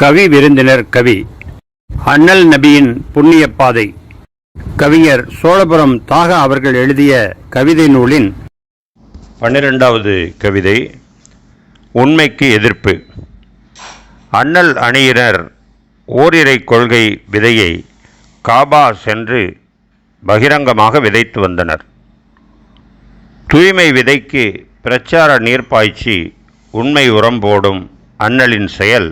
கவி விருந்தினர் கவி. அண்ணல் நபியின் புண்ணிய பாதை. கவிஞர் சோழபுரம் தாகா அவர்கள் எழுதிய கவிதை நூலின் பன்னிரெண்டாவது கவிதை உண்மைக்கு எதிர்ப்பு. அண்ணல் அணியினர் ஓரிரை கொள்கை விதையை காபா சென்று பகிரங்கமாக விதைத்து வந்தனர். தூய்மை விதைக்கு பிரச்சார நீர் பாய்ச்சி உண்மை உரம் போடும் அண்ணலின் செயல்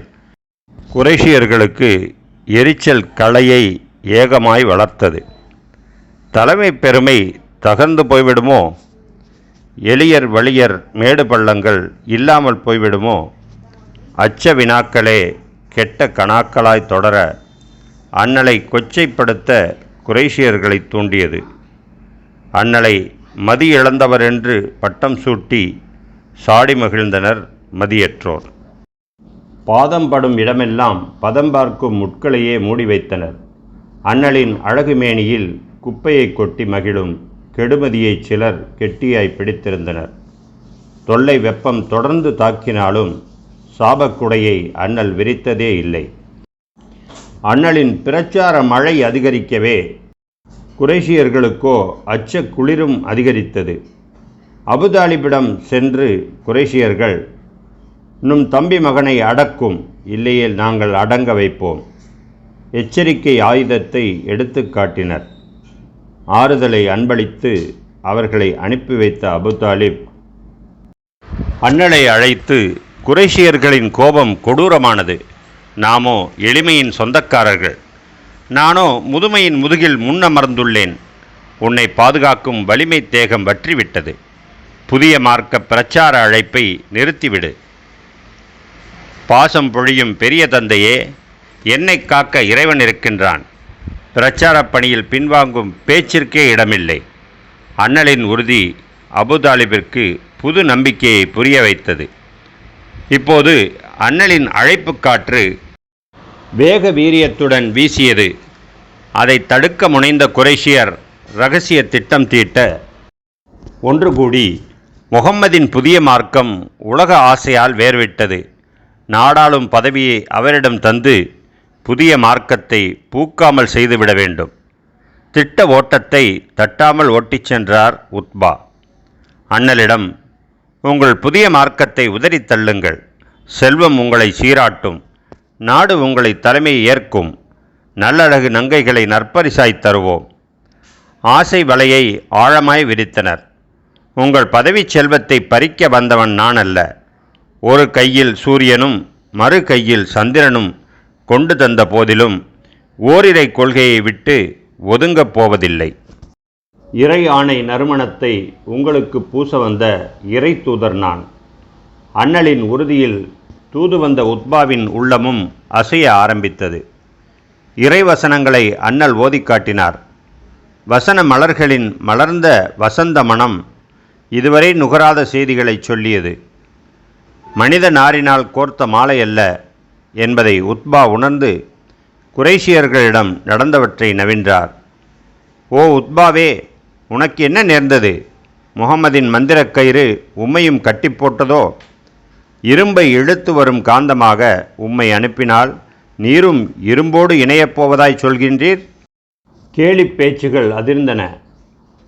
குறைஷியர்களுக்கு எரிச்சல் கலையை ஏகமாய் வளர்த்தது. தலைமை பெருமை தகர்ந்து போய்விடுமோ? எளியர் வலியர் மேடு பள்ளங்கள் இல்லாமல் போய்விடுமோ? அச்ச வினாக்களே கெட்ட கணாக்களாய் தொடர அண்ணலை கொச்சைப்படுத்த குரேஷியர்களை தூண்டியது. அண்ணலை மதி இழந்தவர் என்று பட்டம் சூட்டி சாடி மகிழ்ந்தனர் மதியற்றோர். பாதம் படும் இடமெல்லாம் பதம் பார்க்கும் முட்களையே மூடி வைத்தனர். அண்ணலின் அழகுமேனியில் குப்பையை கொட்டி மகிழும் கெடுமதியை சிலர் கெட்டியாய் பிடித்திருந்தனர். தொல்லை வெப்பம் தொடர்ந்து தாக்கினாலும் சாபக்குடையை அண்ணல் விரித்ததே இல்லை. அண்ணலின் பிரச்சார மழை அதிகரிக்கவே குறைஷியர்களுக்கோ அச்ச குளிரும் அதிகரித்தது. அபுதாலிபிடம் சென்று குறைஷியர்கள் நும் தம்பி மகனை அடக்கும் இல்லையேல் நாங்கள் அடங்க வைப்போம். எச்சரிக்கை ஆயுதத்தை எடுத்து காட்டினர். ஆறுதலை அன்பளித்து அவர்களை அனுப்பி வைத்த அபுதாலிப் அண்ணலை அழைத்து குறைஷியர்களின் கோபம் கொடூரமானது. நாமோ எளிமையின் சொந்தக்காரர்கள். நானோ முதுமையின் முதுகில் முன்னமர்ந்துள்ளேன். உன்னை பாதுகாக்கும் வலிமை தேகம் வற்றிவிட்டது. புதிய மார்க்க பிரச்சார அழைப்பை நிறுத்திவிடு. பாசம் பொழியும் பெரிய தந்தையே என்னை காக்க இறைவன் இருக்கின்றான். பிரச்சாரப் பணியில் பின்வாங்கும் பேச்சிற்கே இடமில்லை. அண்ணலின் உறுதி அபுதாலிபிற்கு புது நம்பிக்கையை புரிய வைத்தது. இப்போது அண்ணலின் அழைப்பு காற்று வேக வீரியத்துடன் வீசியது. அதை தடுக்க முனைந்த குறைஷியர் ரகசிய திட்டம் தீட்ட ஒன்று கூடி முகம்மதின் புதிய மார்க்கம் உலக ஆசையால் வேர்விட்டது. நாடாளும் பதவியை அவரிடம் தந்து புதிய மார்க்கத்தை பூக்காமல் செய்துவிட வேண்டும். திட்ட ஓட்டத்தை தட்டாமல் ஓட்டிச் சென்றார் உத்பா. அண்ணலிடம் உங்கள் புதிய மார்க்கத்தை உதறித் தள்ளுங்கள். செல்வம் உங்களை சீராட்டும். நாடு உங்களை தலைமை ஏற்கும். நல்லழகு நங்கைகளை நற்பரிசாய் தருவோம். ஆசை வலையை ஆழமாய் விரித்தனர். உங்கள் பதவிச் செல்வத்தை பறிக்க வந்தவன் நான் அல்ல ஒரு கையில் சூரியனும் மறு கையில் சந்திரனும் கொண்டு தந்த போதிலும் ஓரிரை கொள்கையை விட்டு ஒதுங்கப் போவதில்லை. இறை ஆணை நறுமணத்தை உங்களுக்கு பூச வந்த இறை தூதர் நான். அண்ணலின் உறுதியில் தூது வந்த உத்பாவின் உள்ளமும் அசைய ஆரம்பித்தது. இறைவசனங்களை அண்ணல் ஓதி காட்டினார். வசன மலர்களின் மலர்ந்த வசந்த மனம் இதுவரை நுகராத செய்திகளை சொல்லியது. மனித நாரினால் கோர்த்த மாலை அல்ல என்பதை உத்பா உணர்ந்து குரேஷியர்களிடம் நடந்தவற்றை நவின்றார். ஓ உத்பாவே உனக்கு என்ன நேர்ந்தது? முகமதின் மந்திரக் கயிறு உம்மையும் கட்டி போட்டதோ? இரும்பை இழுத்து வரும் காந்தமாக உம்மை அனுப்பினால் நீரும் இரும்போடு இணையப் போவதாய் சொல்கின்றீர்? கேலிப் பேச்சுகள் அதிர்ந்தன.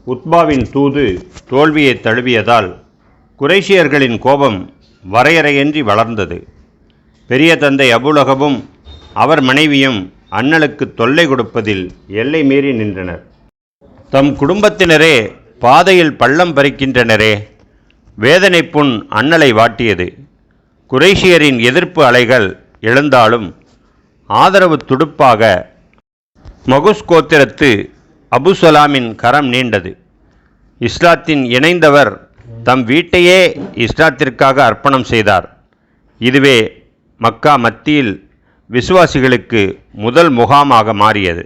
உத்பாவின் தூது தோல்வியை தழுவியதால் குரேஷியர்களின் கோபம் வரையறையின்றி வளர்ந்தது. பெரிய தந்தை அபுலகபும் அவர் மனைவியும் அண்ணலுக்கு தொல்லை கொடுப்பதில் எல்லை மீறி நின்றனர். தம் குடும்பத்தினரே பாதையில் பள்ளம் பறிக்கின்றனரே வேதனை புண் அண்ணலை வாட்டியது. குறைஷியரின் எதிர்ப்பு அலைகள் எழுந்தாலும் ஆதரவு துடுப்பாக மகுஸ் கோத்திரத்து அபுசலாமின் கரம் நீண்டது. இஸ்லாத்தின் இணைந்தவர் தம் வீட்டையே இஸ்லாத்திற்காக அர்ப்பணம் செய்தார். இதுவே மக்கா மத்தியில் விசுவாசிகளுக்கு முதல் முகாமாக மாறியது.